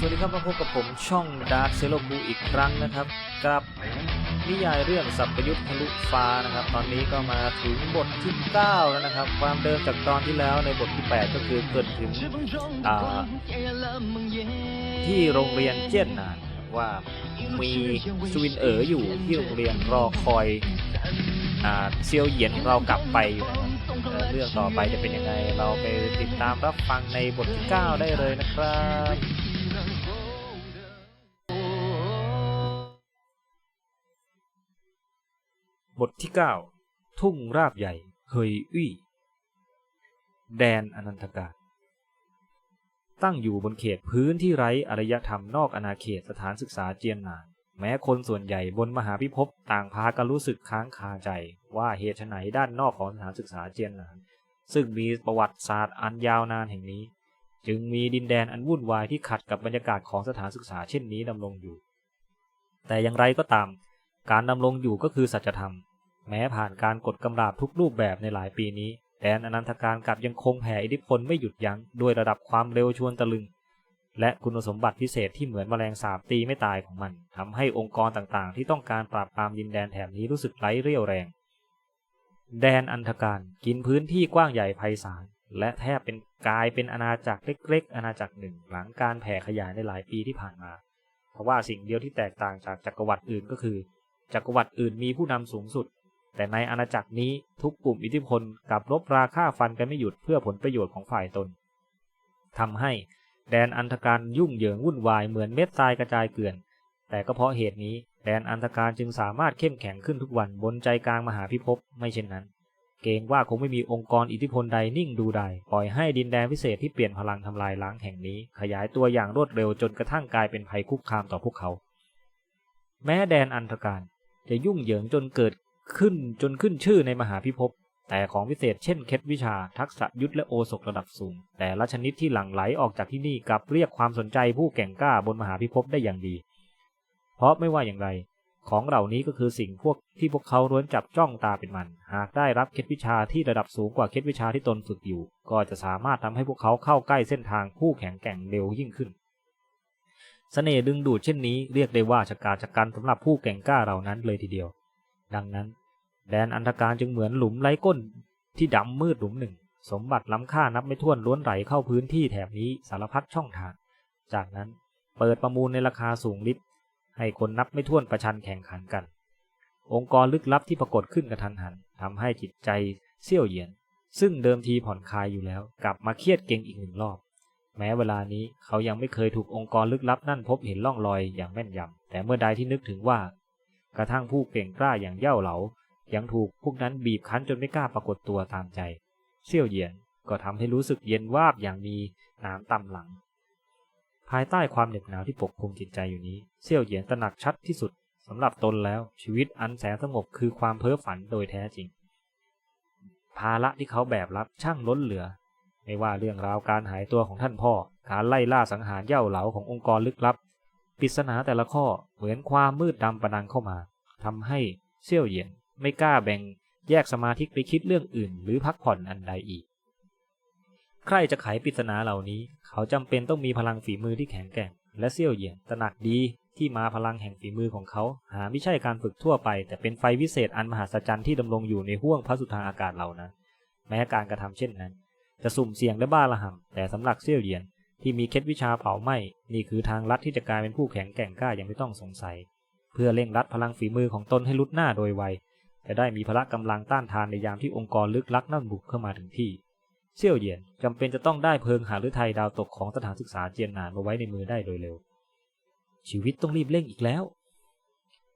สวัสดีครับมาพบกับผมช่อง Dark s e l o อีกครั้งนะครับ กับนิยายเรื่องสัพยุทธ์ทะลุฟ้านะครับ ตอนนี้ก็มาถึงบทที่ 9 แล้วนะครับ ความเดิมจากตอนที่แล้วในบทที่ 8 ก็คือเกิดถึงที่โรงเรียนเจียนนานว่ามีสวินเอ๋ออยู่ที่โรงเรียนรอคอยอเซียวเหยียนของเรากลับไปอยู่นะครับเอ่อเรื่องต่อไปจะเป็นยังไง เราไปติดตามรับฟังในบทที่ 9 ได้เลยนะครับ บทที่ 9 ทุ่งราบใหญ่ เฮยอี้ แดนอนันตการ ตั้งอยู่บนเขตพื้นที่ไร้อารยธรรมนอกอาณาเขตสถานศึกษาเจียนนาน แม้คนส่วนใหญ่บนมหาพิภพต่างพากันรู้สึกค้างคาใจว่าเหตุไฉนด้านนอกของสถานศึกษาเจียนนาน ซึ่งมีประวัติศาสตร์อันยาวนานแห่งนี้ จึงมีดินแดนอันวุ่นวายที่ขัดกับบรรยากาศของสถานศึกษาเช่นนี้ดำรงอยู่ แต่อย่างไรก็ตามการดำรงอยู่ก็คือสัจธรรม แม้ผ่านการกดกำราบทุกรูปแบบในหลายปีนี้ แดนอนันตการกลับยังคงแผ่อิทธิพลไม่หยุดยั้งด้วยระดับความเร็วชวนตะลึง และคุณสมบัติพิเศษที่เหมือนแมลงสาบตีไม่ตายของมันทำให้องค์กรต่างๆ ที่ต้องการปราบปรามดินแดนแถบนี้รู้สึกไร้เรี่ยวแรง แดนอันธการกินพื้นที่กว้างใหญ่ไพศาลและแทบเป็นกลายเป็นอาณาจักรเล็ก ๆ อาณาจักรหนึ่ง หลังการแผ่ขยายในหลายปีที่ผ่านมาเพราะว่าสิ่งเดียวที่แตกต่างจากจักรวรรดิอื่นก็คือ จักรวรรดิอื่นมีผู้นำสูงสุด แต่ในอาณาจักรนี้ทุกกลุ่มอิทธิพลกลับรบราฆ่าฟันกันไม่หยุดเพื่อผลประโยชน์ของฝ่ายตนทำให้แดนอันธการยุ่งเหยิงวุ่นวายเหมือนเม็ดทรายกระจายเกลื่อน แต่ก็เพราะเหตุนี้แดนอันธการจึงสามารถเข้มแข็งขึ้นทุกวันบนใจกลางมหาพิภพไม่เช่นนั้น เกรงว่าคงไม่มีองค์กรอิทธิพลใดนิ่งดูดายปล่อยให้ดินแดนพิเศษที่เปลี่ยนพลังทำลายล้างแห่งนี้ ขยายตัวอย่างรวดเร็วจนกระทั่งกลายเป็นภัยคุกคามต่อพวกเขา แม้แดนอันธการจะยุ่งเหยิงจนเกิด ขึ้นจนขึ้นชื่อในมหาพิภพแต่ของพิเศษเช่นเคล็ดวิชาทักษะยุทธและโอสถระดับสูง แต่ละชนิดที่หลั่งไหลออกจากที่นี่กลับเรียกความสนใจผู้แก่งกล้าบนมหาพิภพได้อย่างดี เพราะไม่ว่าอย่างไร ของเหล่านี้ก็คือสิ่งพวกที่พวกเขาล้วนจับจ้องตาเป็นมัน หากได้รับเคล็ดวิชาที่ระดับสูงกว่าเคล็ดวิชาที่ตนฝึกอยู่ ก็จะสามารถทำให้พวกเขาเข้าใกล้เส้นทางผู้แข็งแกร่งเร็วยิ่งขึ้นเสน่ห์ดึงดูดเช่นนี้เรียกได้ว่าชะกาจกันสำหรับผู้แก่งกล้าเหล่านั้นเลยทีเดียว ดังนั้น แดนอันธการจึงเหมือนหลุมไร้ก้นที่ดำมืดหลุมหนึ่ง สมบัติล้ำค่านับไม่ถ้วนล้วนไหลเข้าพื้นที่แถบนี้สารพัดช่องทาง จากนั้นเปิดประมูลในราคาสูงลิบให้คนนับไม่ถ้วนประชันแข่งขันกัน องค์กรลึกลับที่ปรากฏขึ้นกระทันหันทำให้จิตใจเสี่ยวเหยียน ซึ่งเดิมทีผ่อนคลายอยู่แล้ว กลับมาเครียดเก่งอีกหนึ่งรอบ แม้เวลานี้เขายังไม่เคยถูกองค์กรลึกลับนั่นพบเห็นล่องรอยอย่างแม่นยำแต่เมื่อใดที่นึกถึงว่า กระทั่งผู้เก่งกล้าอย่างเย่าเหลา ยังถูกพวกนั้นบีบคั้นจนไม่กล้าปรากฏตัวตามใจเสี่ยวเหยียนก็ทำให้รู้สึกเย็นวาบอย่างมีน้ำต่ำหลัง ภายใต้ความเหน็บหนาวที่ปกคลุมจิตใจอยู่นี้เสี่ยวเหยียนตระหนักชัดที่สุดสำหรับตนแล้วชีวิตอันแสนสงบคือความเพ้อฝันโดยแท้จริง ภาระที่เขาแบกรับช่างล้นเหลือ ไม่ว่าเรื่องราวการหายตัวของท่านพ่อ การไล่ล่าสังหารเย่าเหลาขององค์กรลึกลับปริศนาแต่ละข้อเหมือนความมืดดำประดังเข้ามาทำให้เซี่ยวเหยียน ไม่กล้าแบ่งแยกสมาธิไปคิดเรื่องอื่น หรือพักผ่อนอันใดอีก ใครจะไขปริศนาเหล่านี้ เขาจำเป็นต้องมีพลังฝีมือที่แข็งแกร่ง และเซี่ยวเหยียนตระหนักดีที่มาพลังแห่งฝีมือของเขา หาไม่ใช่การฝึกทั่วไป แต่เป็นไฟวิเศษอันมหัศจรรย์ที่ดำรงอยู่ในห้วงพระสุธาอากาศเหล่านั้น แม้การกระทำเช่นนั้น จะสุ่มเสี่ยงและบ้าระห่ำแต่สำหรับเซี่ยวเหยียนที่มีเคล็ดวิชาเผาไหม้นี่คือทางลัดที่จะกลายเป็นผู้แข็งแกร่งกล้าอย่างไม่ต้องสงสัย เพื่อเร่งรัดพลังฝีมือของตนให้ลุดหน้าโดยไว จะได้มีพละกำลังต้านทานในยามที่องค์กรลึกลักนั่นบุกเข้ามาถึงที่ เซี่ยวเหยียนจำเป็นจะต้องได้เพิงหาฤทัยดาวตกของสถานศึกษาเจียนหนานมาไว้ในมือได้โดยเร็ว ชีวิตต้องรีบเร่งอีกแล้ว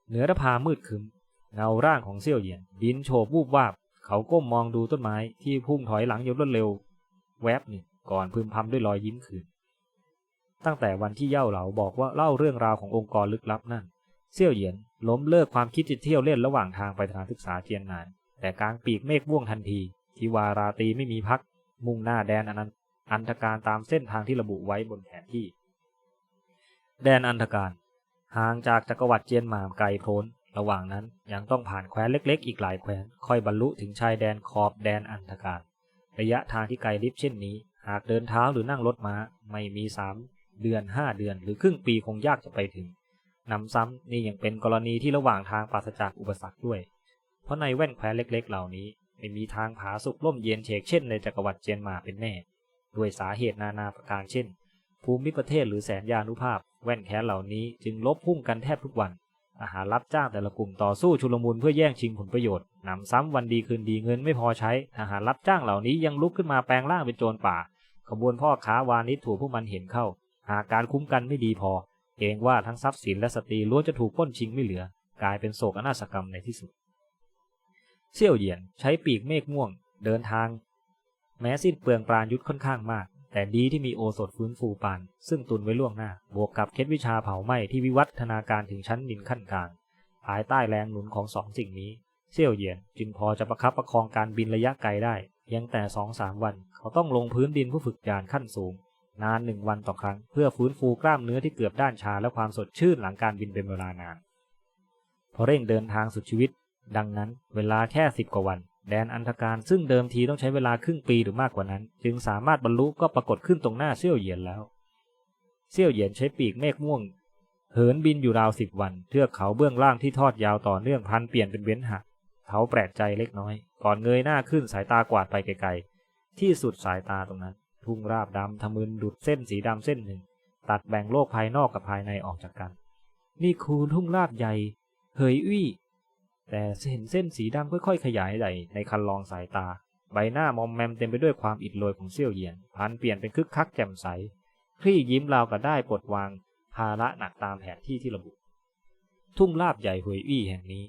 เหนือระพามืดคึมเงาร่างของเซี่ยวเหยียนบินโฉบวูบวาบ เขาก้มมองดูต้นไม้ที่พุ่งถอยหลังอย่างรวดเร็ว แวบหนึ่งก่อนพึมพำด้วยรอยยิ้มคืน ตั้งแต่วันที่เย่าเหลาบอกว่าเล่าเรื่องราวขององค์กรลึกลับนั่น เซี่ยวเหยียน ล้มเลิกความคิดจะเที่ยวเล่นระหว่างทางไปสถานศึกษาเจียนนาน แต่กลางปีกเมฆม่วงทันที ที่วาราตีไม่มีพัก มุ่งหน้าแดนอนันอันธการตามเส้นทางที่ระบุไว้บนแผนที่ แดนอันธการ ห่างจากจักรวรรดิเจียนหมามไกลโพ้น ระหว่างนั้นยังต้องผ่านแคว้นเล็ก ๆ อีกหลายแคว้น ค่อยบรรลุถึงชายแดนขอบแดนอันธการ ระยะทางที่ไกลลิบเช่นนี้ หากเดินเท้าหรือนั่งรถม้า ไม่มีสามเดือนห้าเดือนหรือครึ่งปีคงยากจะไปถึง นำซ้ำนี่ยังเป็นกรณีที่ระหว่างทางปราศจากอุปสรรคด้วย เพราะในแว่นแคว้นเล็ก ๆ เหล่านี้ไม่มีทางผาสุกล่มเย็นเฉกเช่นในจักรวรรดิเจนมาเป็นแน่ ด้วยสาเหตุนานาประการเช่น ภูมิประเทศหรือแสนยานุภาพ แว่นแค้นเหล่านี้จึงลบพุ่งกันแทบทุกวัน อาหารรับจ้างแต่ละกลุ่มต่อสู้ชุลมุนเพื่อแย่งชิงผลประโยชน์นำซ้ำวันดีคืนดีเงินไม่พอใช้ทหารรับจ้างเหล่านี้ยังลุกขึ้นมาแปลงร่างเป็นโจรป่าขบวนพ่อค้าวานิชถูกพวกมันเห็นเข้า หากการคุ้มกันไม่ดีพอ เกรงว่าทั้งทรัพย์สินและสตรีล้วนจะถูกป้นชิงไม่เหลือ กลายเป็นโศกนาฏกรรมในที่สุด เซี่ยวเหยียนใช้ปีกเมฆม่วง เดินทาง แม้สิ้นเปลืองปราณยุทธค่อนข้างมาก แต่ดีที่มีโอสถฟื้นฟูปาน ซึ่งตุนไว้ล่วงหน้า บวกกับเคล็ดวิชาเผาไหม้ที่วิวัฒนาการถึงชั้นดินขั้นกลาง ภายใต้แรงหนุนของสองสิ่งนี้ เซี่ยวเหยียนจึงพอจะประคับประคองการบินระยะไกลได้เพียงแต่สองสามวัน เขาต้องลงพื้นดินเพื่อฝึกยานขั้นสูง นานหนึ่งวันต่อครั้ง เพื่อฟื้นฟูกล้ามเนื้อที่เกือบด้านชาและความสดชื่นหลังการบินเป็นเวลานาน พอเร่งเดินทางสุดชีวิต ดังนั้นเวลาแค่สิบกว่าวัน แดนอันธการซึ่งเดิมทีต้องใช้เวลาครึ่งปีหรือมากกว่านั้น จึงสามารถบรรลุก็ปรากฏขึ้นตรงหน้าเซี่ยวเหยียนแล้ว เซี่ยวเหยียนใช้ปีกเมฆม่วง เหินบินอยู่ราวสิบวัน เทือกเขาเบื้องล่างที่ทอดยาวต่อเนื่องพันเปลี่ยนเป็นเว้นหักเขาแปลกใจเล็กน้อย ก่อนเงยหน้าขึ้นสายตากวาดไปไกลๆที่สุดสายตาตรงนั้น ทุ่งราบดำทะมึนดุดเส้นสีดำเส้นหนึ่ง ตัดแบ่งโลกภายนอกกับภายในออกจากกัน นี่คูทุ่งราบใหญ่เฮยอี้แต่เห็นเส้นสีดำค่อยๆ ขยายใหญ่ในคันลองสายตา ใบหน้ามอมแมมเต็มไปด้วยความอิดโรยของเซี่ยวเหยียนพันเปลี่ยนเป็นคึกคักแจ่มใสคลี่ยิ้มราวกับได้ปลดวางภาระหนักตามแผนที่ที่ระบุ ทุ่งลาบใหญ่หวยอี้แห่งนี้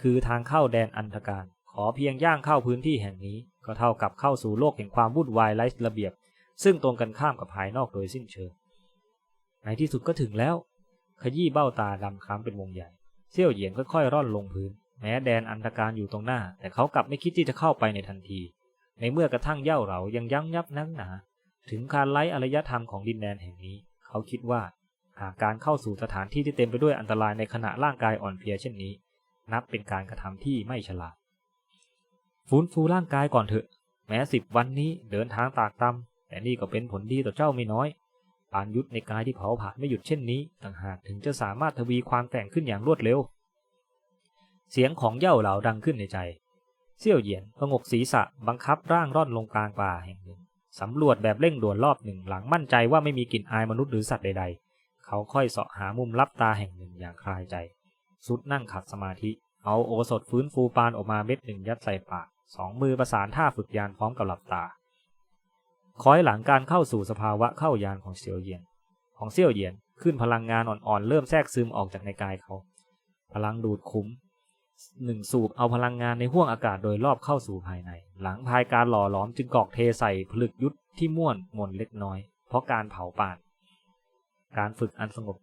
คือทางเข้าแดนอันธการ ขอเพียงย่างเข้าพื้นที่แห่งนี้ ก็เท่ากับเข้าสู่โลกแห่งความวุ่นวายไร้ระเบียบ ซึ่งตรงกันข้ามกับภายนอกโดยสิ้นเชิงในที่สุดก็ถึงแล้ว ขยี้เบ้าตาดำคล้ำเป็นวงใหญ่เซี่ยวเหยียนค่อยๆร่อนลงพื้น แม้แดนอันธการอยู่ตรงหน้า แต่เขากลับไม่คิดที่จะเข้าไปในทันที ในเมื่อกระทั่งเย่าเหรายังยั้งยับนักหนา ถึงการไร้อารยธรรมของดินแดนแห่งนี้ เขาคิดว่า หากการเข้าสู่สถานที่ที่เต็มไปด้วยอันตรายในขณะร่างกายอ่อนเพลียเช่นนี้ นับเป็นการกระทำที่ไม่ฉลาดฟื้นฟูร่างกายก่อนเถอะ แม้สิบวันนี้เดินทางตากตำ แต่นี่ก็เป็นผลดีต่อเจ้าไม่น้อยปานยุทธในกายที่เผาผลาญไม่หยุดเช่นนี้ต่างหากถึงจะสามารถทวีความแต่งขึ้นอย่างรวดเร็ว เสียงของเย่าเหล่าดังขึ้นในใจ เซี่ยวเหยียนพงกศีรษะบังคับร่างร่อนลงกลางป่าแห่งหนึ่งสำรวจแบบเร่งด่วนรอบหนึ่งหลังมั่นใจว่าไม่มีกลิ่นอายมนุษย์หรือสัตว์ใดๆ เขาค่อยเสาะหามุมลับตาแห่งหนึ่งอย่างคลายใจ สุดนั่งขัดสมาธิ เอาโอสถฟื้นฟูปานออกมาเม็ดหนึ่งยัดใส่ปากสองมือประสานท่าฝึกยานพร้อมกับหลับตา คอยหลังการเข้าสู่สภาวะเข้ายานของเซียวเหยียน ของเซี่ยวเหยียนขึ้นพลังงานอ่อนๆ เริ่มแทรกซึมออกจากในกายเขา พลังดูดคุ้มหนึ่งสูบเอาพลังงานในห้วงอากาศโดยรอบเข้าสู่ภายใน หลังภายการหล่อหลอมจึงกอกเทใส่ผลึกยุทธที่ม่วนมนเล็กน้อย เพราะการเผาป่าน การฝึกอันสงบ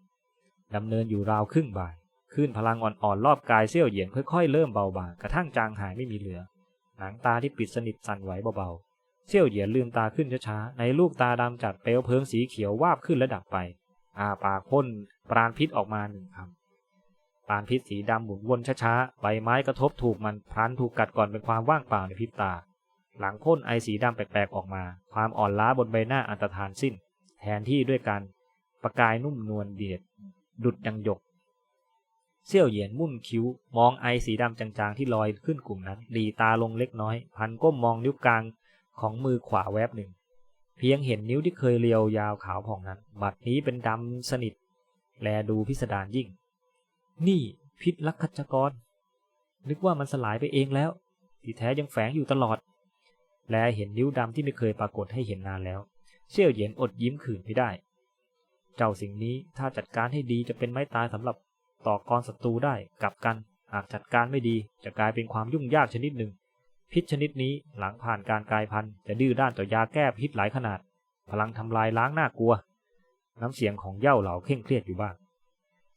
ดำเนินอยู่ราวครึ่งบ่ายขึ้นพลังอ่อนๆรอบกายเซี่ยวเหยียนค่อยๆ เริ่มเบาบางกระทั่งจางหายไม่มีเหลือ หนังตาที่ปิดสนิทสั่นไหวเบาๆ เซี่ยวเหยียนลืมตาขึ้นช้าๆ ในลูกตาดำจัดเปลวเพลิงสีเขียววาบขึ้นและดับไปอาปากพ่นปราณพิษออกมาหนึ่งคำปราณพิษสีดำหมุนวนช้าๆ ใบไม้กระทบถูกมันพลันถูกกัดก่อนเป็นความว่างเปล่าในพริบตา หลังพ่นไอสีดำแปลกๆออกมา ความอ่อนล้าบนใบหน้าอันตรธานสิ้น แทนที่ด้วยการประกายนุ่มนวลเดียด ดุดยังหยก เซี่ยวเหยียนมุ่นคิ้ว มองไอสีดำจางๆที่ลอยขึ้นกลุ่มนั้น ดีตาลงเล็กน้อย พันก้มมองนิ้วกลาง ของมือขวาแวบหนึ่ง เพียงเห็นนิ้วที่เคยเรียวยาวขาวผ่องนั้น บัดนี้เป็นดำสนิท แลดูพิสดารยิ่ง นี่พิษลักขจกร นึกว่ามันสลายไปเองแล้ว ที่แท้ยังแฝงอยู่ตลอด แลเห็นนิ้วดำที่ไม่เคยปรากฏให้เห็นนานแล้วเซี่ยวเยียนอดยิ้มขืนไม่ได้ เจ้าสิ่งนี้ถ้าจัดการให้ดีจะเป็นไม้ตายสำหรับต่อกรศัตรูได้กลับกันหากจัดการไม่ดีจะกลายเป็นความยุ่งยากชนิดหนึ่ง พิษชนิดนี้หลังผ่านการกลายพันธุ์จะดื้อด้านต่อยาแก้พิษหลายขนาด พลังทำลายล้างน่ากลัว น้ำเสียงของเย่าเหล่าเคร่งเครียดอยู่บ้าง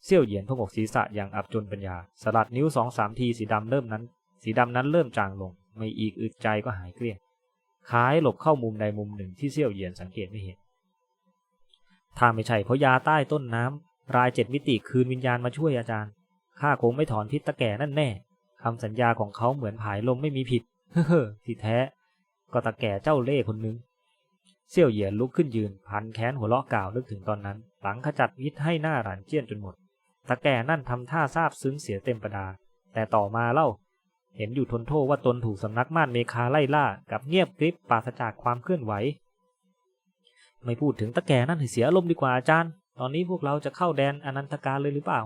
เซี่ยวเหยียนพงกศีรษะอย่างอับจนปัญญา สลัดนิ้วสองสามทีสีดำเริ่มนั้น สีดำนั้นเริ่มจางลง ไม่อีกอึดใจก็หายเกลี้ยงคล้ายหลบเข้ามุมใดมุมหนึ่งที่เซี่ยวเหยียนสังเกตไม่เห็นถ้าไม่ใช่เพราะยาใต้ต้นน้ำรายเจ็ดมิติคืนวิญญาณมาช่วยอาจารย์ข้าคงไม่ถอนพิษตะแก่นั่นแน่คำสัญญาของเขาเหมือนผายลมไม่มีผิด เฮ้อที่แท้ ก็ตะแก่เจ้าเล่คนนึง เซี่ยวเหยียนลุกขึ้นยืน พันแขนหัวเราะกล่าวนึกถึงตอนนั้น หลังขจัดมิตรให้หน้าหลานเจี้ยนจนหมดตาแก่นั่นทำท่าซาบซึ้งเสียเต็มประดา แต่ต่อมาเล่า เห็นอยู่ทนโทษว่าตนถูกสำนักม่านเมคาไล่ล่า กับเงียบกริบปราศจากความเคลื่อนไหว ไม่พูดถึงตะแก่นั่นให้เสียอารมณ์ดีกว่าอาจารย์ ตอนนี้พวกเราจะเข้าแดนอนันตการเลยหรือเปล่า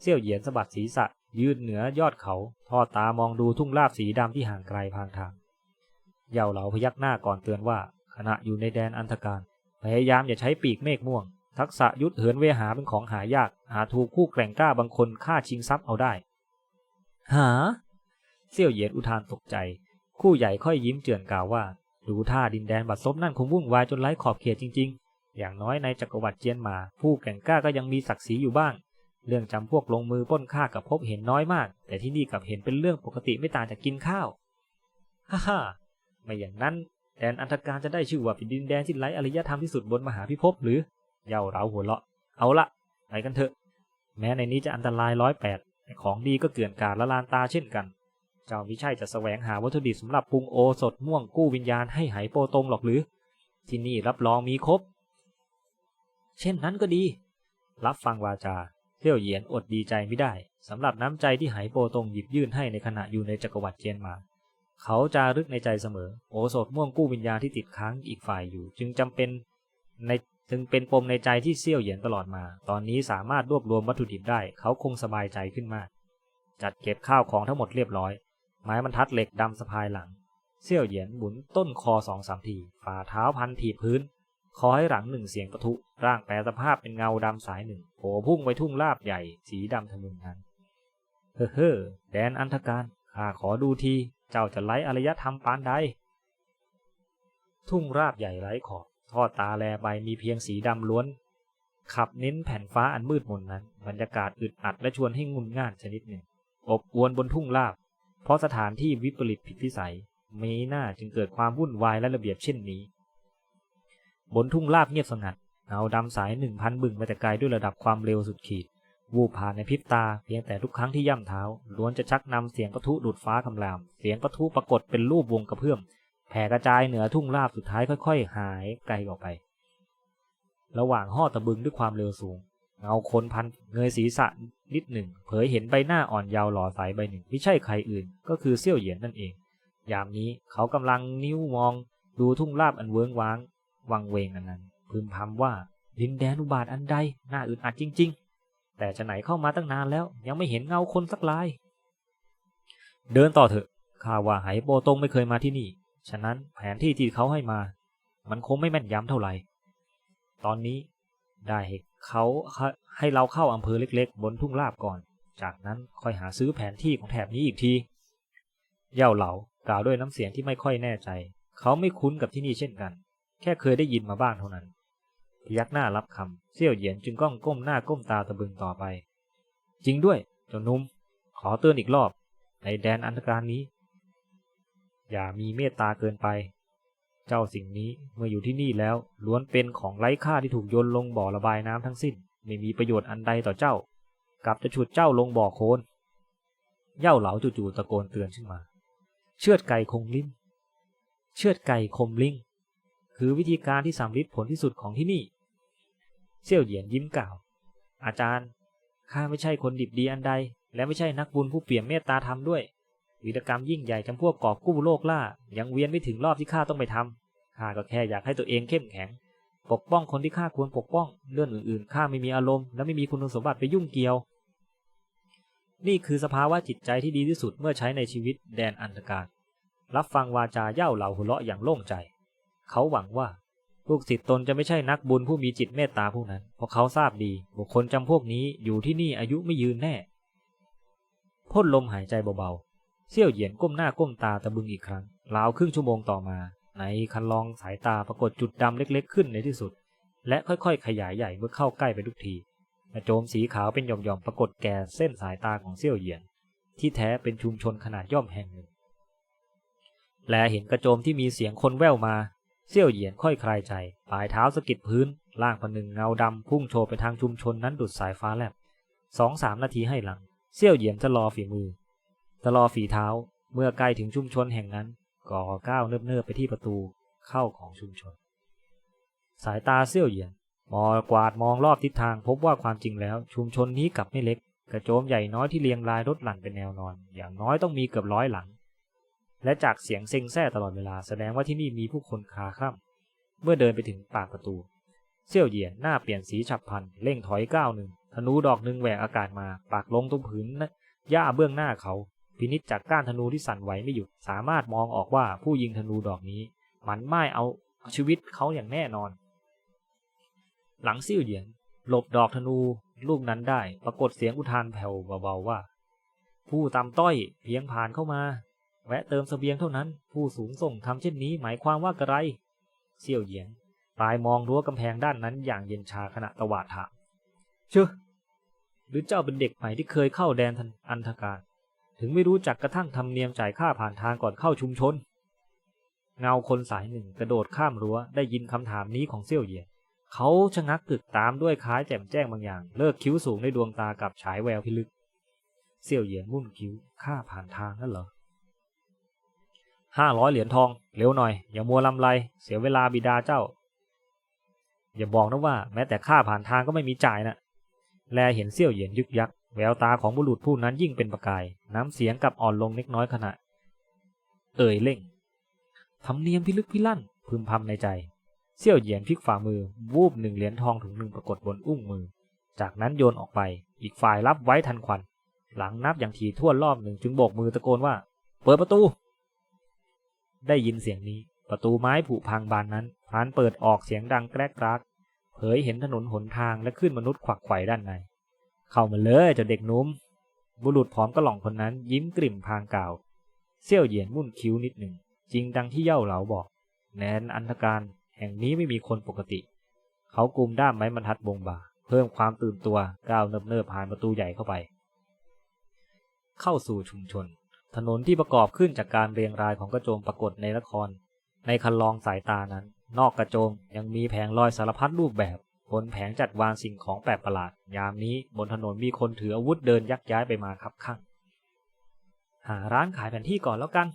เซี่ยวเหยียนสะบัดศีรษะ ยืนเหนือยอดเขา ทอดตามองดูทุ่งราบสีดำที่ห่างไกลพางทางเหย่าเหลาพยักหน้าก่อนเตือนว่า ขณะอยู่ในแดนอันธการ พยายามอย่าใช้ปีกเมฆม่วง ทักษะยุทธเหินเวหาเป็นของหายาก หาถูกคู่แกร่งกล้าบางคนฆ่าชิงทรัพย์เอาได้ หา เซี่ยวเหยียนอุทานตกใจ คู่ใหญ่ค่อยยิ้มเจือนกล่าวว่า ดูท่าดินแดนบัดซบนั่นคงวุ่นวายจนไร้ขอบเขตจริง ๆ อย่างน้อยในจักรวรรดิเจียนมา ผู้แกร่งกล้าก็ยังมีศักดิ์ศรีอยู่บ้าง เรื่องจำพวกลงมือป้นฆ่ากับพบเห็นน้อยมาก แต่ที่นี่กับเห็นเป็นเรื่องปกติไม่ต่างจากกินข้าวฮ่าฮ่าไม่อย่างนั้นแดนอันธการจะได้ชื่อว่าเป็นดินแดนที่ไร้อารยธรรมที่สุดบนมหาพิภพหรือเย่าเราหัวเราะ เอาละไปกันเถอะ แม้ในนี้จะอันตรายร้อยแปดแต่ของดีก็เกลื่อนกาดละลานตาเช่นกัน เจ้าวิชัยจะแสวงหาวัตถุดิบสำหรับปรุงโอสถม่วงกู้วิญญาณให้หายโปตรงหรอกหรือ ที่นี่รับรองมีครบ เช่นนั้นก็ดี รับฟังวาจา เที่ยวเหยียนอดดีใจไม่ได้สำหรับน้ำใจที่หายโปตรงหยิบยื่นให้ในขณะอยู่ในจักรวรรดิเจียนมา เขาจารึกในใจเสมอ โอสถม่วงกู้วิญญาณที่ติดค้างอีกฝ่ายอยู่ จึงจำเป็นในจึงเป็นปมในใจที่เซี่ยวเหยียนตลอดมา ตอนนี้สามารถรวบรวมวัตถุดิบได้ เขาคงสบายใจขึ้นมาก จัดเก็บข้าวของทั้งหมดเรียบร้อย ไม้บรรทัดเหล็กดำสะพายหลัง เซี่ยวเหยียนหมุนต้นคอสองสามทีฝ่าเท้าพันถีพื้น คอให้หลังหนึ่งเสียงปะทุ ร่างแปรสภาพเป็นเงาดำสายหนึ่งโผพุ่งไปทุ่งลาบใหญ่ สีดำทะมึนนั้น เฮ้อเฮ้อแดนอันธการข้าขอดูที เจ้าจะไล่อารยธรรมปานใด ทุ่งราบใหญ่ไร้ขอบทอดตาแลไปมีเพียงสีดำล้วน ขับเน้นแผ่นฟ้าอันมืดมนนั้น บรรยากาศอึดอัดและชวนให้งุนง่านชนิดหนึ่ง อบอวนบนทุ่งลาบ เพราะสถานที่วิปริตผิดวิสัยมีหน้าจึงเกิดความวุ่นวายและระเบียบเช่นนี้ บนทุ่งลาบเงียบสงัดเงาดำสายหนึ่งพันบึงมาแต่ไกลด้วยระดับความเร็วสุดขีด วูบผ่านในพริบตา เพียงแต่ทุกครั้งที่ย่ำเท้า ล้วนจะชักนำเสียงปะทุดูดฟ้าคำราม เสียงปะทุปรากฏเป็นรูปวงกระเพื่อม แผ่กระจายเหนือทุ่งลาบสุดท้ายค่อย ๆ หายไกลออกไป ระหว่างห่อตะบึงด้วยความเร็วสูง เงาคนพันเงยศีรษะนิดหนึ่ง เผยเห็นใบหน้าอ่อนยาวหล่อใสใบหนึ่ง ไม่ใช่ใครอื่น ก็คือเซี่ยวเหยียนนั่นเอง ยามนี้เขากำลังนิ้วมองดูทุ่งลาบอันเวิ้งว้าง วังเวงอันนั้น พึมพำว่าดินแดนอุบาทอันใดน่าอึดอัดจริง ๆ แต่จะไหนเข้ามาตั้งนานแล้ว ยังไม่เห็นเงาคนสักลาย เดินต่อเถอะข้าว่าไหโปตงไม่เคยมาที่นี่ ฉะนั้นแผนที่ที่เขาให้มา มันคงไม่แม่นยำเท่าไหร่ ตอนนี้ได้ให้เขาให้เราเข้าอำเภอเล็ก ๆ บนทุ่งลาบก่อน จากนั้นค่อยหาซื้อแผนที่ของแถบนี้อีกที เย่าเหลากล่าวด้วยน้ำเสียงที่ไม่ค่อยแน่ใจ เขาไม่คุ้นกับที่นี่เช่นกัน แค่เคยได้ยินมาบ้างเท่านั้นพยักหน้ารับคำเซี่ยวเหยียนจึงก้องก้มหน้าก้มตาตะบึงต่อไป จริงด้วยเจ้านุ่มขอเตือนอีกรอบ ในแดนอันธการนี้ อย่ามีเมตตาเกินไป เจ้าสิ่งนี้เมื่ออยู่ที่นี่แล้วล้วนเป็นของไร้ค่าที่ถูกโยนลงบ่อระบายน้ำทั้งสิ้น ไม่มีประโยชน์อันใดต่อเจ้า กลับจะฉุดเจ้าลงบ่อโคลนเย่าเหลาจู่ๆตะโกนเตือนขึ้นมา เชือดไก่คมลิ้นเชือดไก่คมลิง คือวิธีการที่สำลิดผลที่สุดของที่นี่ เซี่ยวเหยียนยิ้มกล่าว อาจารย์ ข้าไม่ใช่คนดิบดีอันใด และไม่ใช่นักบุญผู้เปี่ยมเมตตาธรรมด้วยวิรกรรมยิ่งใหญ่จำพวกกอบกู้โลกล่า ยังเวียนไม่ถึงรอบที่ข้าต้องไปทำข้าก็แค่อยากให้ตัวเองเข้มแข็ง ปกป้องคนที่ข้าควรปกป้อง เรื่องอื่นๆข้าไม่มีอารมณ์และไม่มีคุณสมบัติไปยุ่งเกี่ยว นี่คือสภาวะจิตใจที่ดีที่สุดเมื่อใช้ในชีวิตแดนอันตรการรับฟังวาจาเย่าเหล่าหัวเราะอย่างโล่งใจ เขาหวังว่าลูกศิษย์ตนจะไม่ใช่นักบุญผู้มีจิตเมตตาผู้นั้น เพราะเขาทราบดี บุคคลจำพวกนี้อยู่ที่นี่อายุไม่ยืนแน่พ่นลมหายใจเบาๆ เซี่ยวเหยียนก้มหน้าก้มตาตะบึงอีกครั้ง ราวครึ่งชั่วโมงต่อมา ในคันลองสายตาปรากฏจุดดำเล็กๆ ขึ้นในที่สุด และค่อยๆ ขยายใหญ่เมื่อเข้าใกล้ไปทุกทีกระโจมสีขาวเป็นหย่อมๆปรากฏแก่เส้นสายตาของเซี่ยวเหยียน ที่แท้เป็นชุมชนขนาดย่อมแห่งหนึ่ง และเห็นกระโจมที่มีเสียงคนแว่วมา เซี่ยวเหยียนค่อยคลายใจ ปลายเท้าสะกิดพื้น ล่างพนึงเงาดำพุ่งโชว์ไปทางชุมชนนั้นดุดสายฟ้าแลบสองสามนาทีให้หลัง เซี่ยวเหยียนจะรอฝีมือจะรอฝีเท้า เมื่อใกล้ถึงชุมชนแห่งนั้น ก่อก้าวเนิบๆไปที่ประตูเข้าของชุมชน สายตาเซี่ยวเหยียนมองกวาดมองรอบทิศทางพบว่าความจริงแล้ว ชุมชนนี้กลับไม่เล็ก กระโจมใหญ่น้อยที่เรียงรายรถหลั่นเป็นแนวนอน อย่างน้อยต้องมีเกือบร้อยหลัง และจากเสียงเซ็งแซ่ตลอดเวลาแสดงว่าที่นี่มีผู้คนคาค่ำเมื่อเดินไปถึงปากประตู เซี่ยวเหยียนหน้าเปลี่ยนสีฉับพลันเร่งถอยก้าวหนึ่งธนูดอกหนึ่งแหวกอากาศมาปากลงตรงผืนหญ้าเบื้องหน้าเขา พินิจจากก้านธนูที่สั่นไหวไม่หยุดสามารถมองออกว่าผู้ยิงธนูดอกนี้ มันไม่เอาชีวิตเขาอย่างแน่นอน หลังซิ่วเหยียนหลบดอกธนูลูกนั้นได้ ปรากฏเสียงอุทานแผ่วเบาๆว่า ผู้ตามต้อยเพียงผ่านเข้ามา แวะเติมเสบียงเท่านั้น ผู้สูงส่งทำเช่นนี้หมายความว่ากระไรเซี่ยวเหยียนปลายมองรั้วกำแพงด้านนั้นอย่างเย็นชาขณะตวาดถามเชื่อหรือเจ้าเป็นเด็กใหม่ที่เคยเข้าแดนอันธการ ถึงไม่รู้จักกระทั่งทำเนียมจ่ายค่าผ่านทางก่อนเข้าชุมชน เงาคนสายหนึ่งกระโดดข้ามรั้วได้ยินคำถามนี้ของเซี่ยวเหยียนเขาชะงักกึกตามด้วยคล้ายแจ่มแจ้งบางอย่าง เลิกคิ้วสูงในดวงตากับฉายแววพิลึก เซี่ยวเหยียนมุ่นคิ้วค่าผ่านทางนั่นเหรอ ห้าร้อยเหรียญทอง เร็วหน่อย อย่ามัวลำไร เสียเวลาบิดาเจ้า อย่าบอกนะว่า แม้แต่ค่าผ่านทางก็ไม่มีจ่ายนะแลเห็นเซี่ยวเหยียนยึกยักแววตาของบุรุษผู้นั้นยิ่งเป็นประกาย น้ำเสียงกับอ่อนลงเล็กน้อยขณะ เอ่ยเล่งทำเนียมพิลึกพิลั่น พึมพำในใจเซี่ยวเหยียนพลิกฝ่ามือ วูบหนึ่งเหรียญทองถุงหนึ่งปรากฏบนอุ้งมือ จากนั้นโยนออกไป อีกฝ่ายรับไว้ทันควัน หลังนับอย่างถี่ถ้วนรอบหนึ่งจึงโบกมือตะโกนว่า เปิดประตู ได้ยินเสียงนี้ ประตูไม้ผุพังบานนั้นพลานเปิดออกเสียงดังแกรกกรากเผยเห็นถนนหนทางและขึ้นมนุษย์ขวักไขว่ด้านใน เข้ามาเลยเจ้าเด็กนุ่ม บุรุษผอมกระหล่องคนนั้นยิ้มกลิ่มพางกล่าว เซี่ยวเหยียนมุ่นคิ้วนิดหนึ่ง จริงดังที่เย่าเหลาบอก แนนอันธการแห่งนี้ไม่มีคนปกติ เขากุมด้ามไม้บรรทัดบงบ่า เพิ่มความตื่นตัวก้าวเนิบๆผ่านประตูใหญ่เข้าไป เข้าสู่ชุมชน ถนนที่ประกอบขึ้นจากการเรียงรายของกระโจมปรากฏในละคร ในคันลองสายตานั้น นอกกระโจมยังมีแผงลอยสารพัดรูปแบบบนแผงจัดวางสิ่งของแปลกประหลาด ยามนี้บนถนนมีคนถืออาวุธเดินยักย้ายไปมาคับข้างหาร้านขายแผนที่ก่อนแล้วกัน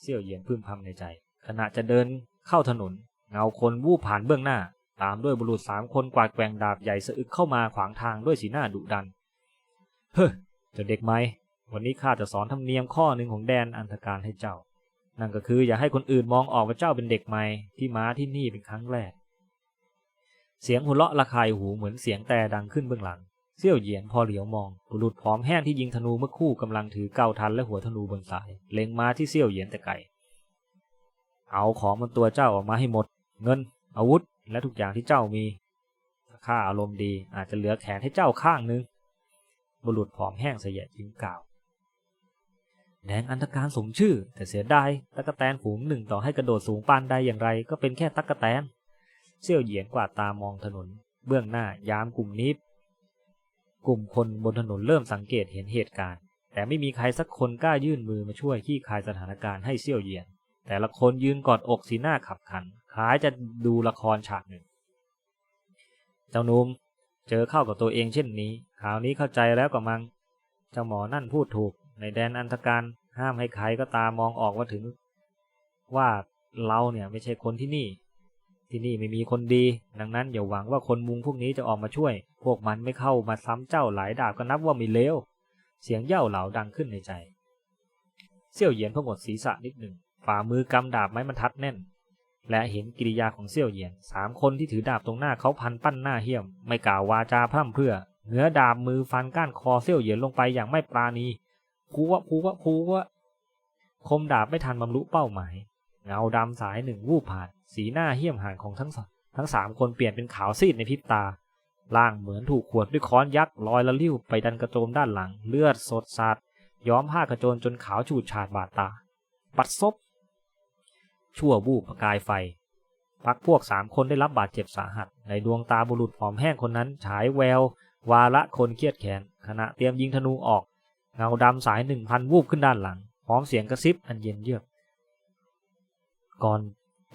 เสี่ยวเหยียนพึมพำในใจ ขณะจะเดินเข้าถนน เงาคนวูบผ่านเบื้องหน้า ตามด้วยบุรุษสามคนกวาดแกว่งดาบใหญ่สะอึกเข้ามาขวางทางด้วยสีหน้าดุดัน เฮ้ยเจ้าเด็กไหม วันนี้ข้าจะสอนธรรมเนียมข้อหนึ่งของแดนอันธการให้เจ้า นั่นก็คืออย่าให้คนอื่นมองออกว่าเจ้าเป็นเด็กใหม่ที่มาที่นี่เป็นครั้งแรก เสียงหัวเราะระคายหูเหมือนเสียงแต่ดังขึ้นเบื้องหลัง เซี่ยวเหยียนพอเหลียวมอง บุรุษผอมแห้งที่ยิงธนูเมื่อคู่กำลังถือเกาทันและหัวธนูบนสาย เล็งมาที่เซี่ยวเหยียนแต่ไกล เอาของบนตัวเจ้าออกมาให้หมด เงิน อาวุธ และทุกอย่างที่เจ้ามีถ้าข้าอารมณ์ดีอาจจะเหลือแขนให้เจ้าข้างนึง บุรุษผอมแห้งเสียยิ้มกล่าว แดงอันธการสมชื่อ แต่เสียดายตักกแตนฝูงหนึ่งต่อให้กระโดดสูงปานใดอย่างไร ก็เป็นแค่ตักกแตนเซี่ยวเหยียนกวาดตามองถนน เบื้องหน้ายามกลุ่มนี้ กลุ่มคนบนถนนเริ่มสังเกตเห็นเหตุการณ์ แต่ไม่มีใครสักคนกล้ายื่นมือมาช่วยขี้คายสถานการณ์ให้เซี่ยวเหยียน แต่ละคนยืนกอดอกสีหน้าขับขันคล้ายจะดูละครฉากหนึ่ง เจ้านุ่มเจอเข้ากับตัวเองเช่นนี้ คราวนี้เข้าใจแล้วกับมังเจ้าหมอนั่นพูดถูก ในแดนอันธการห้ามให้ใครก็ตามมองออกว่าถึง ว่าเราเนี่ยไม่ใช่คนที่นี่ ที่นี่ไม่มีคนดี ดังนั้นอย่าหวังว่าคนมุงพวกนี้จะออกมาช่วย พวกมันไม่เข้ามาซ้ำเจ้าหลายดาบก็นับว่ามีเลวเสียงเย่าเหล่าดังขึ้นในใจเสี่ยวเหยียนพงดศีรษะนิดหนึ่งฝ่ามือกำดาบไม้บรรทัดแน่น และเห็นกิริยาของเสี่ยวเหยียนสามคนที่ถือดาบตรงหน้าเขาพันปั้นหน้าเหี้ยม ไม่กล่าววาจาพร่ำเพรื่อเนื้อดาบมือฟันก้านคอเสี่ยวเหยียนลงไปอย่างไม่ปราณี พูวะพูวะพูวะคมดาบไม่ทันบรรลุเป้าหมาย เงาดำสายหนึ่งวูบผ่าน สีหน้าเหี้ยมห่านของทั้งทั้งสามคนเปลี่ยนเป็นขาวซีดในพริบตาล่างเหมือนถูกขวดด้วยค้อนยักษ์ลอยละลิ้วไปดันกระโจมด้านหลัง เลือดสดสาดย้อมผ้ากระโจนจนขาวฉูดฉาดบาดตา ปัดซบ ชั่ววูบประกายไฟ พักพวกสามคนได้รับบาดเจ็บสาหัส ในดวงตาบุรุษผอมแห้งคนนั้นฉายแวว วาระคนเครียดแค้นขณะเตรียมยิงธนูออก เงาดำสายหนึ่งพันวูบขึ้นด้านหลัง พร้อมเสียงกระซิบอันเย็นเยือก ก่อน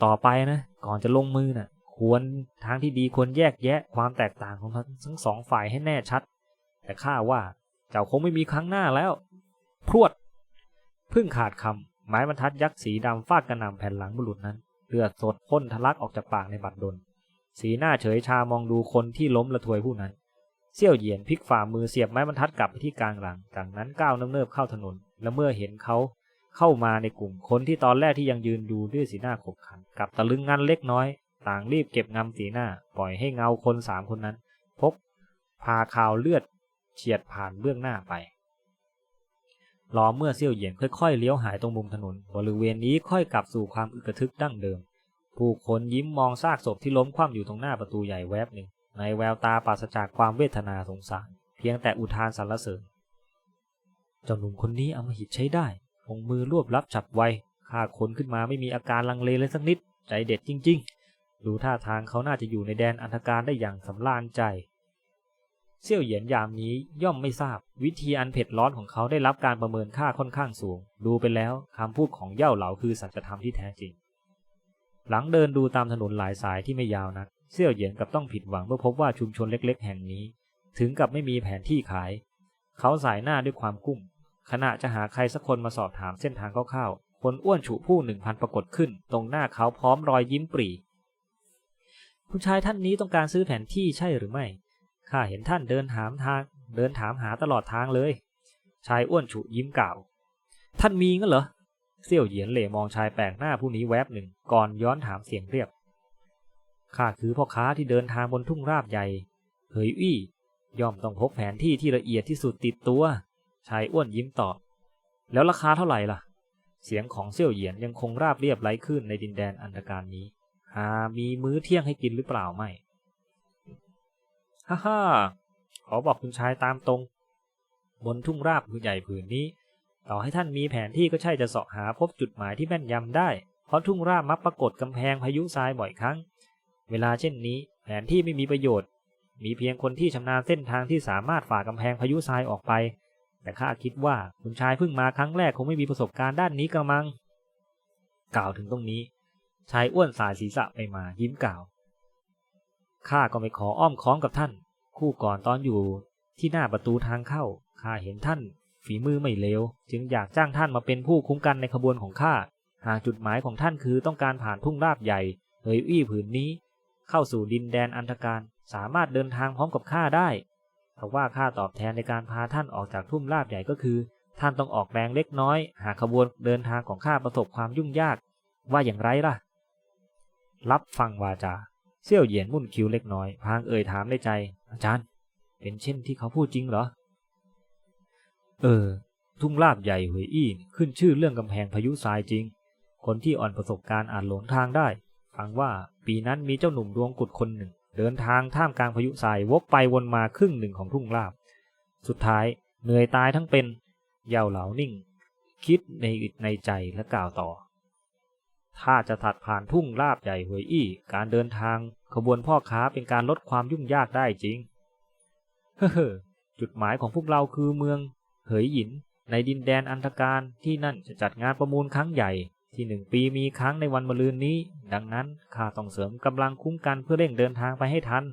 ต่อไปนะ ก่อนจะลงมือนะ่ะ ควรทางที่ดีควรแยกแยะความแตกต่างของทั้งสองฝ่ายให้แน่ชัด แต่ข้าว่าเจ้าคงไม่มีครั้งหน้าแล้ว พรวด พึ่งขาดคำไม้บรรทัดยักษ์สีดำฟาดกระหน่ำแผ่นหลังบุรุษนั้นเลือดสดพ่นทะลักออกจากปากในบัดดล สีหน้าเฉยชามองดูคนที่ล้มละทวยผู้นั้น เซี่ยวเหยียนพลิกฝ่ามือเสียบไม้บรรทัดกลับไปที่กลางหลัง จากนั้นก้าวเนิบๆเข้าถนน และเมื่อเห็นเขาเข้ามาในกลุ่มคนที่ตอนแรกที่ยังยืนดูด้วยสีหน้าขบขันกับตะลึงงันเล็กน้อย ต่างรีบเก็บงำสีหน้า ปล่อยให้เงาคนสามคนนั้นพกพาข่าวเลือดเฉียดผ่านเบื้องหน้าไปรอเมื่อเซี่ยวเหยียนค่อยๆเลี้ยวหายตรงมุมถนน บริเวณนี้ค่อยกลับสู่ความอึกระทึกดั้งเดิม ผู้คนยิ้มมองซากศพที่ล้มคว่ำอยู่ตรงหน้าประตูใหญ่แวบหนึ่ง ในแววตาปราศจากความเวทนาสงสาร เพียงแต่อุทานสรรเสริญเจ้าหนุ่มคนนี้อามหิตใช้ได้ลงมือรวบลับฉับไวฆ่าคนขึ้นมาไม่มีอาการลังเลเลยสักนิด ใจเด็ดจริง ๆ ดูท่าทางเขาน่าจะอยู่ในแดนอันธการได้อย่างสำราญใจ เซี่ยวเหยียนยามนี้ย่อมไม่ทราบ วิธีอันเผ็ดร้อนของเขาได้รับการประเมินค่าค่อนข้างสูง ดูไปแล้วคำพูดของเย่าเหลาคือสัจธรรมที่แท้จริง หลังเดินดูตามถนนหลายสายที่ไม่ยาวนัก เซี่ยวเหยียนกับต้องผิดหวังเมื่อพบว่าชุมชนเล็ก ๆ แห่งนี้ ถึงกับไม่มีแผนที่ขาย เขาสายหน้าด้วยความกุ้มขณะจะหาใครสักคนมาสอบถามเส้นทางคร่าวๆคนอ้วนฉุผู้หนึ่งพันปรากฏขึ้น ตรงหน้าเขาพร้อมรอยยิ้มปรีคุณชายท่านนี้ต้องการซื้อแผนที่ใช่หรือไม่ข้าเห็นท่านเดินถามทาง เดินถามหาตลอดทางเลย ชายอ้วนฉุยิ้มกล่าว ท่านมีงั้นเหรอเซี่ยวเหยียนเหล่มองชายแปลกหน้าผู้นี้แวบหนึ่งก่อนย้อนถามเสียงเรียบ ข้าคือพ่อค้าที่เดินทางบนทุ่งราบใหญ่ เฮยอี้ย่อมต้องพกแผนที่ที่ละเอียดที่สุดติดตัว ชายอ้วนยิ้มตอบ แล้วราคาเท่าไหร่ล่ะ เสียงของเซี่ยวเหยียนยังคงราบเรียบไร้ขึ้นในดินแดนอันธการนี้ หา มีมื้อเที่ยงให้กินหรือเปล่าไม่ ฮ่าฮ่าขอบอกคุณชายตามตรง บนทุ่งราบผืนใหญ่ผืนนี้ ต่อให้ท่านมีแผนที่ก็ใช่จะเสาะหาพบจุดหมายที่แม่นยำได้ เพราะทุ่งราบมักปรากฏกำแพงพายุทรายบ่อยครั้ง เวลาเช่นนี้แผนที่ไม่มีประโยชน์ มีเพียงคนที่ชำนาญเส้นทางที่สามารถฝ่ากำแพงพายุทรายออกไป แต่ข้าคิดว่าคุณชายเพิ่งมาครั้งแรกคงไม่มีประสบการณ์ด้านนี้กระมัง กล่าวถึงตรงนี้ ชายอ้วนสายศีรษะไปมายิ้มกล่าวข้าก็ไม่ขออ้อมค้อมกับท่าน คู่ก่อนตอนอยู่ที่หน้าประตูทางเข้าข้าเห็นท่าน ฝีมือไม่เลวจึงอยากจ้างท่านมาเป็นผู้คุ้มกันในขบวนของข้าหากจุดหมายของท่านคือต้องการผ่านทุ่งราบใหญ่เฮยอี้ผืนนี้ เข้าสู่ดินแดนอันธการสามารถเดินทางพร้อมกับข้าได้แต่ว่าค่าตอบแทนในการพาท่านออกจากทุ่งราบใหญ่ก็คือ ท่านต้องออกแรงเล็กน้อย หากขบวนเดินทางของข้าประสบความยุ่งยาก ว่าอย่างไรล่ะ รับฟังวาจาเซี่ยวเหยียนมุ่นคิ้วเล็กน้อย พางเอ่ยถามในใจ อาจารย์ เป็นเช่นที่เขาพูดจริงเหรอ เออ ทุ่งลาบใหญ่หวยอี้ขึ้นชื่อเรื่องกำแพงพายุทรายจริง คนที่อ่อนประสบการณ์อาจหลงทางได้ ฟังว่าปีนั้นมีเจ้าหนุ่มดวงกุดคนหนึ่ง เดินทางท่ามกลางพายุทรายวกไปวนมาครึ่งหนึ่งของทุ่งลาบ สุดท้ายเหนื่อยตายทั้งเป็นเย่าเหลานิ่ง คิดในในใจและกล่าวต่อ ถ้าจะถัดผ่านทุ่งลาบใหญ่หวยอี้ การเดินทางขบวนพ่อค้าเป็นการลดความยุ่งยากได้จริง เฮ้อจุดหมายของพวกเราคือเมือง เหยหยินในดินแดนอันธการที่นั่นจะจัดงานประมูลครั้งใหญ่ ที่หนึ่งปีมีครั้งในวันมะรืนนี้ ดังนั้นข้าต้องเสริมกำลังคุ้มกันเพื่อเร่งเดินทางไปให้ทัน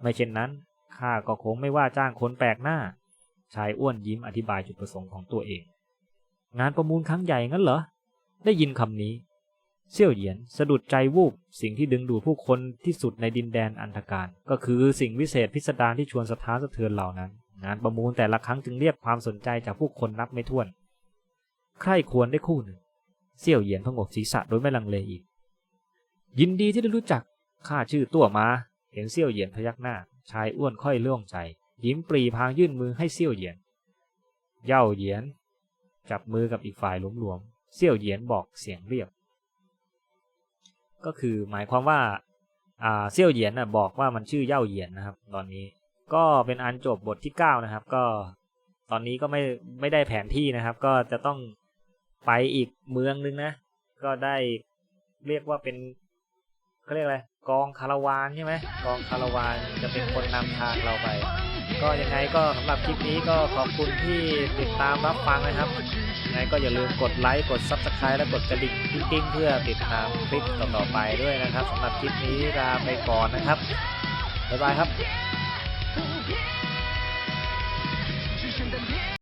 ไม่เช่นนั้นข้าก็คงไม่ว่าจ้างคนแปลกหน้า ชายอ้วนยิ้มอธิบายจุดประสงค์ของตัวเอง งานประมูลครั้งใหญ่งั้นเหรอ ได้ยินคำนี้ เซี่ยวเหยียนสะดุดใจวูบ สิ่งที่ดึงดูดผู้คนที่สุดในดินแดนอันธการ ก็คือสิ่งวิเศษพิสดารที่ชวนสะท้านสะเทือนเหล่านั้น งานประมูลแต่ละครั้งจึงเรียกความสนใจจากผู้คนนับไม่ถ้วน ใครควรได้คู่หนึ่ง เซี่ยวเหยียนพงกศีรษะโดยไม่ลังเลอีก ยินดีที่ได้รู้จักข้าชื่อตัวมาเห็นเซี่ยวเหยียนพยักหน้า ชายอ้วนค่อยเลื่องใจ ยิ้มปรีพางยื่นมือให้เซี่ยวเหยียน เย่าเหยียน จับมือกับอีกฝ่ายหลวมๆเซี่ยวเหยียนบอกเสียงเรียบ ก็คือหมายความว่าอ่าเซี่ยวเหยียนน่ะบอกว่ามันชื่อเย่าเหยียนนะครับ ตอนนี้ก็เป็นอันจบบทที่เก้านะครับ ก็ตอนนี้ก็ไม่ไม่ได้แผนที่นะครับ ก็จะต้อง ไปอีกเมืองนึงนะ ก็ได้เรียกว่าเป็นเขาเรียกอะไรกองคาราวานใช่ไหมกองคาราวานจะเป็นคนนำทางเราไป ก็ยังไงก็สำหรับคลิปนี้ก็ขอบคุณที่ติดตามรับฟังนะครับยังไงก็อย่าลืมกดไลค์กด Subscribe และกดกระดิ่งกิ๊งเพื่อติดตามคลิปต่อๆไปด้วยนะครับสำหรับคลิปนี้ลาไปก่อนนะครับบ๊ายบายครับ